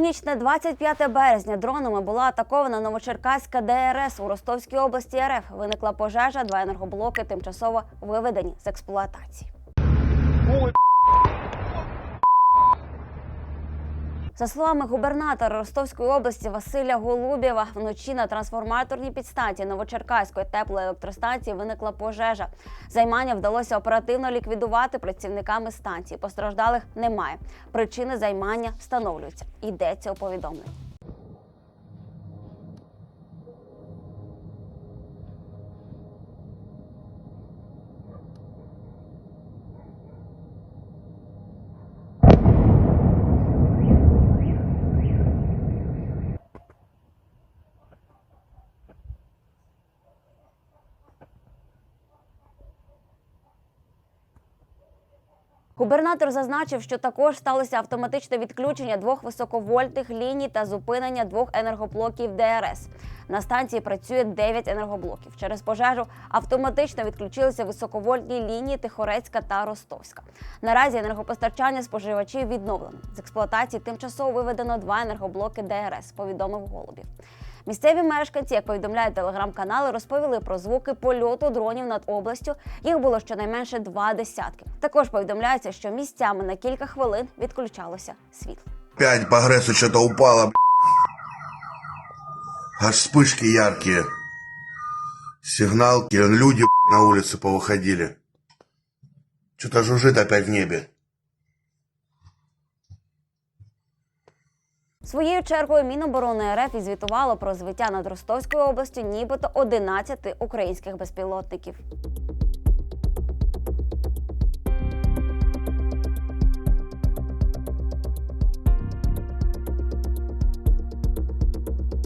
У ніч на 25 березня дронами була атакована Новочеркаська ДРС у Ростовській області РФ. Виникла пожежа, два енергоблоки тимчасово виведені з експлуатації. За словами губернатора Ростовської області Василя Голубєва, вночі на трансформаторній підстанції Новочеркаської теплоелектростанції виникла пожежа. Займання вдалося оперативно ліквідувати працівниками станції. Постраждалих немає. Причини займання встановлюються. Йдеться у повідомленні. Губернатор зазначив, що також сталося автоматичне відключення двох високовольтних ліній та зупинення двох енергоблоків ДРС. На станції працює 9 енергоблоків. Через пожежу автоматично відключилися високовольтні лінії Тихорецька та Ростовська. Наразі енергопостачання споживачів відновлено. З експлуатації тимчасово виведено два енергоблоки ДРС, повідомив Голубів. Місцеві мешканці, як повідомляють телеграм-канали, розповіли про звуки польоту дронів над областю. Їх було щонайменше два десятки. Також повідомляється, що місцями на кілька хвилин відключалося світло. Пять по Грессу что-то упало. Аж вспышки яркие. Сигналки. Люди на улице повыходили. Что-то жужжит опять в небе. Своєю чергою Міноборони РФ і звітувало про звиття над Ростовською областю нібито 11 українських безпілотників.